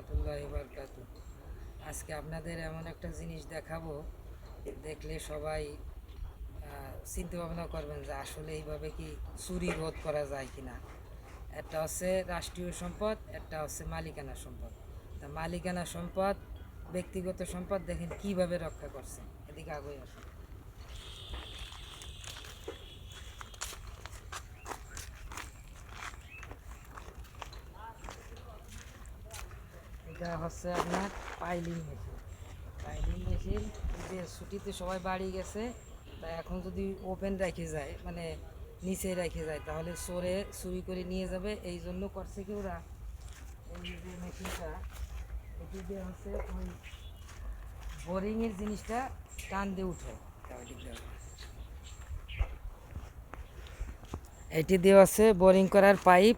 রহমতুল্লাহ বারকাত। আজকে আপনাদের এমন একটা জিনিস দেখাবো, দেখলে সবাই চিন্তা ভাবনা করবেন যে আসলে এইভাবে কি চুরি রোধ করা যায় কিনা। একটা হচ্ছে রাষ্ট্রীয় সম্পদ, একটা হচ্ছে মালিকানা সম্পদ। তা মালিকানা সম্পদ, ব্যক্তিগত সম্পদ দেখেন কীভাবে রক্ষা করছে এদিকে আগে আসুন। এটা হচ্ছে আপনার পাইলিং মেশিন। পাইলিং মেশিন যে ছুটিতে সবাই বাড়ি গেছে, তা এখন যদি ওপেন রেখে যায় মানে নিচে রেখে যায়, তাহলে সরে চুরি করে নিয়ে যাবে, এই জন্য করছে কি ওরা? এই যে মেশিনটা, এটি দিয়ে হচ্ছে ওই বোরিংয়ের জিনিসটা টান দিয়ে উঠে এটি দিয়ে আছে বোরিং করার পাইপ,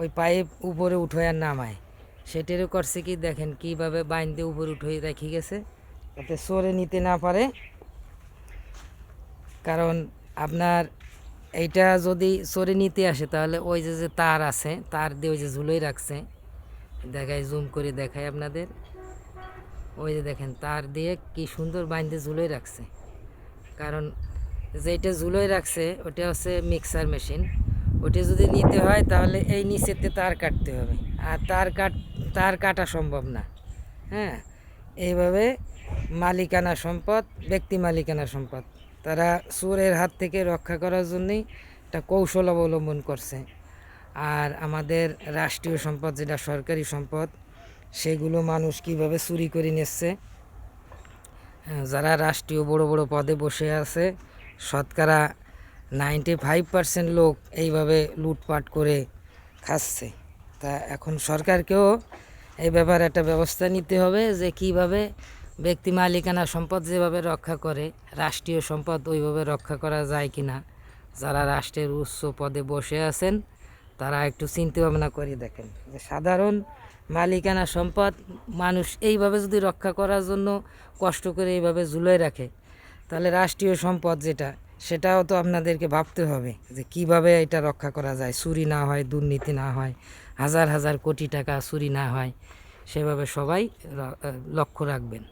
ওই পাইপ উপরে উঠে আর নামায়। সেটারও করছে কি দেখেন, কীভাবে বাইন দিয়ে উপরে উঠে রেখে গেছে। যাতে সরে নিতে না পারে। কারণ আপনার এইটা যদি সরে নিতে আসে, তাহলে ওই যে যে তার আছে, তার দিয়ে ওই যে ঝুলোই রাখছে। দেখায় জুম করে দেখায় আপনাদের। ওই যে দেখেন, তার দিয়ে কি সুন্দর বাইন্দে ঝুলোই রাখছে। কারণ যেটা ঝুলোই রাখছে ওটা হচ্ছে মিক্সার মেশিন ওটা যদি নিতে হয়, তাহলে এই নিচেতে তার কাটতে হবে। আর তার কাট তার কাটা সম্ভব না। হ্যাঁ এইভাবে মালিকানা সম্পদ ব্যক্তি মালিকানা সম্পদ। তারা চোরের হাত থেকে রক্ষা করার জন্যই একটা কৌশল অবলম্বন করছে। আর আমাদের রাষ্ট্রীয় সম্পদ যেটা সরকারি সম্পদ সেগুলো মানুষ কীভাবে চুরি করে নিচ্ছে? হ্যাঁ, যারা রাষ্ট্রীয় বড় বড় পদে বসে আছে শতকরা নাইনটি ফাইভ পার্সেন্ট লোক এইভাবে লুটপাট করে খাচ্ছে। তা এখন সরকারকেও এই ব্যাপারে একটা ব্যবস্থা নিতে হবে যে কীভাবে ব্যক্তি মালিকানা সম্পদ যেভাবে রক্ষা করে, রাষ্ট্রীয় সম্পদ ওইভাবে রক্ষা করা যায় কি না যারা রাষ্ট্রের উচ্চ পদে বসে আছেন, তারা একটু চিন্তা ভাবনা করে দেখেন। যে সাধারণ মালিকানা সম্পদ মানুষ এইভাবে যদি রক্ষা করার জন্য কষ্ট করে এইভাবে ঝুলে রাখে, তাহলে রাষ্ট্রীয় সম্পদ যেটা, সেটাও তো আপনাদেরকে ভাবতে হবে যে কীভাবে এটা রক্ষা করা যায়, চুরি না হয়, দুর্নীতি না হয় হাজার হাজার কোটি টাকা চুরি না হয় সেভাবে সবাই লক্ষ্য রাখবেন।